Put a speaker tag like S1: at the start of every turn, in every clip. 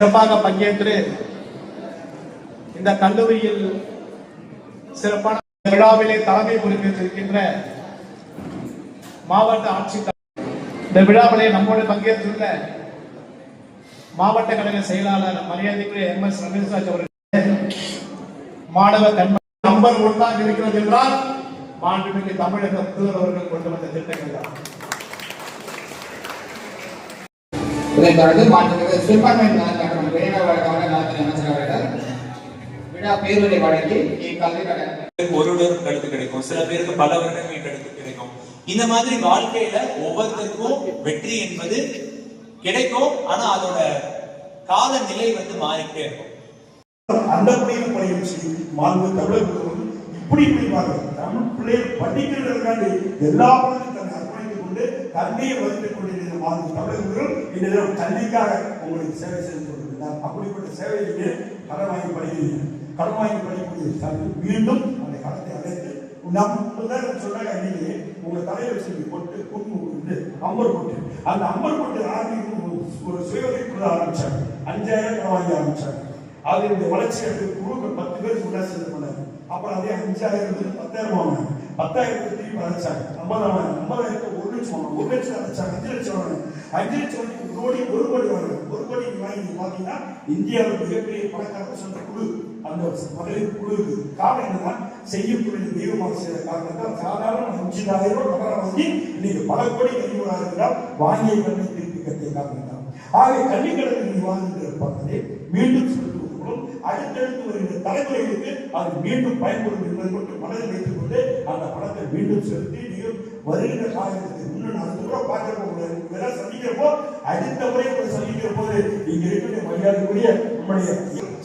S1: சிறப்பாக பங்கேற்று இந்த கல்லூரியில் சிறப்பான விழாவிலே தலைமை பொறுப்பேற்றிருக்கின்ற மாவட்ட ஆட்சித்தலைவர் இந்த விழாவிலே நம்மோடு பங்கேற்றுள்ள மாவட்ட கழக செயலாளர் மரியாதைக்குரிய எம் எஸ் ரமேஷ்ராஜ் அவர்கள் மாணவ கண்மணி நம்பர் ஒன்றாக இருக்கிறது என்றால் மாண்புமிகு தமிழக முதல்வர் அவர்கள் கொண்டு வந்த திட்டங்கள் தான்.
S2: இதைத் தொடர்ந்து மாண்புமிகு சிறுபான்மை
S3: ஒரு கழுத்து கிடைக்கும் சில பேருக்கு பல வருடங்கள் கழுத்து கிடைக்கும் இந்த மாதிரி வாழ்க்கையில ஒவ்வொருத்தருக்கும் வெற்றி என்பது கிடைக்கும் ஆனா அதோட கால நிலை வந்து மாறிக்கிட்டே இருக்கும்
S4: அந்த பிள்ளைகள் பணியும் செய்யும் மாண்பு தமிழக முதல்வர் இப்படி புரிவாங்க தமிழ் பிள்ளைகள் படிக்கிறதற்காண்டி எல்லா கல்வியை வளர்த்துக் கொண்டிருந்த மாண்பு தமிழர்களும் முதல்வர் இந்த கல்விக்காக உங்களுக்கு சேவை செய்து கொண்டிருக்கிறார். அப்படிப்பட்ட சேவையிலே கடன் வாங்கி படிக்கிறீங்க கடன் வாங்கி படிக்கக்கூடிய மீண்டும் அந்த கடத்தை அடைத்து நம் சொன்னாங்க அன்னைக்கு உங்க தலைவர் செஞ்சு போட்டு குண்டு போட்டு அம்பர் போட்டு. அந்த அம்பர் போட்டு ஆரம்பிக்கும் ஒரு சுயதை ஆரம்பிச்சாங்க. அஞ்சாயிரம் கடன் வாங்கி ஆரம்பிச்சாங்க அதனுடைய வளர்ச்சி எடுத்து குழுக்கு பத்து பேர் கூட சேர்ந்து பண்ணாங்க அப்புறம் அதே அஞ்சாயிரம் பத்தாயிரம் வாங்கினாங்க. பத்தாயிரத்துக்கு திருப்பி அழைச்சாங்க ஐம்பதாயிரம் ஐம்பதாயிரத்து ஒரு லட்சம் ஒரு லட்சம் அழைச்சாங்க அஞ்சு லட்சம் வாங்க அஞ்சு லட்சம் வாங்கி ஒரு கோடி ஒரு கோடி வாங்க ஒரு கோடி வாங்கி பார்த்தீங்கன்னா இந்தியாவில் மிகப்பெரிய பணக்காரர் சொன்ன குழு. அந்த மகளிர் குழு இருக்குது காரணம் என்னன்னா செய்யும் தொழில் தெய்வமாக செய்யற காரணத்தால் சாதாரண அஞ்சாயிரம் ரூபாய் கடன் வாங்கி இன்னைக்கு பல கோடி கழிவுகளாக இருந்தால் வாங்கிய கடனை திருப்பி கட்டிய காரணம் ஆகவே ஆக கல்விக்கடனை நீ வாங்குகிற பணத்தை மீண்டும் செலுத்துவதற்கும் அடுத்தடுத்து வருகிற தலைமுறைகளுக்கு அது மீண்டும் பயன்படும் என்பதை மட்டும் மனதில் வைத்துக் கொண்டு அந்த பணத்தை மீண்டும் செலுத்தி வருகிற காலத்துக்கு இன்னும் நான் கூட பார்க்க போகிறேன் இதெல்லாம் சந்திக்கிறப்போ அடுத்த முறை உங்களை சந்திக்கிற போது இங்க இருக்கிற மரியாதைக்குரிய நம்முடைய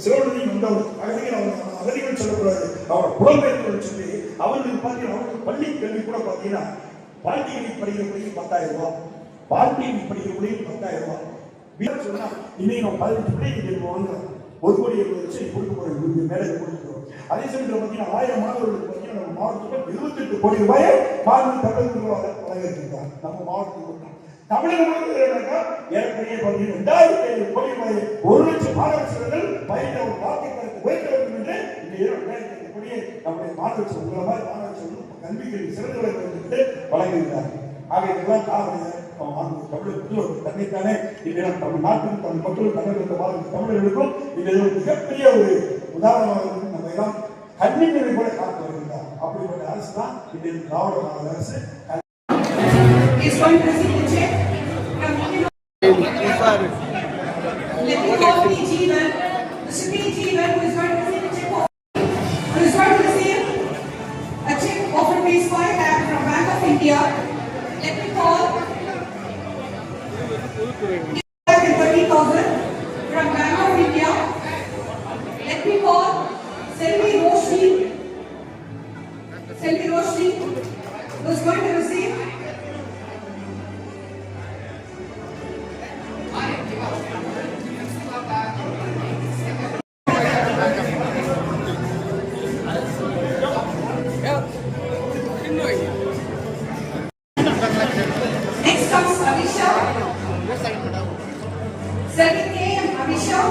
S4: சிவனதி வந்தவர் அகதிகள் அவங்க அகதிகள் சொல்லக்கூடாது. அவர் புலம்பெயர்ந்தவர் சொல்லி அவர்களுக்கு பார்த்தீங்கன்னா அவங்களுக்கு பள்ளி கல்வி கூட பார்த்தீங்கன்னா பாண்டியனை படிக்கிற பிள்ளைங்க பத்தாயிரம் ரூபாய் பாண்டியனை படிக்கிற பிள்ளைங்க பத்தாயிரம் ரூபாய். வீர சொன்னா இன்னைக்கு நம்ம பதினஞ்சு பிள்ளைங்க வாங்குறோம் ஒரு கோடி எழுபது லட்சம் கொடுக்க போறோம் மேலே கொடுக்கிறோம் அதே சமயத்தில் பார்த்தீங்கன்னா ஆயிரம் மாணவர்களுக்கு நம்ம மாவட்டத்தில் இருபத்தெட்டு கோடி ரூபாயை மாநில தமிழக வழங்கியிருக்காங்க நம்ம மாவட்டத்தில் மட்டும். தமிழகம் ஏற்கனவே பார்த்தீங்கன்னா ரெண்டாயிரத்தி ஐநூறு கோடி ஒரு லட்சம் மாணவ பயின்ற ஒரு வாழ்க்கை உயர்த்த வேண்டும் என்று இந்த இரண்டாயிரத்தி ஐநூறு கோடியை நம்முடைய மாணவ உங்களை மாதிரி மாணவ சிறுவர்கள் கல்விக்கு சிறந்து விளங்க வேண்டும் என்று வழங்கியிருக்கிறார்கள் ஆக இதெல்லாம் காரணம். தமிழ் தன்னைத்தானே தமிழ் மக்களும் தமிழர்களுக்கும் இது ஒரு மிகப்பெரிய ஒரு உதாரணமாக நம்ம எல்லாம் கல்விகளை கூட காத்து வருகிறது அப்படிப்பட்ட அரசு தான் இன்றைய திராவிட மாடல் அரசு
S5: Let me call. 30,000. Roshni was going to receive. Next comes Abhishek. Second name Abhishek.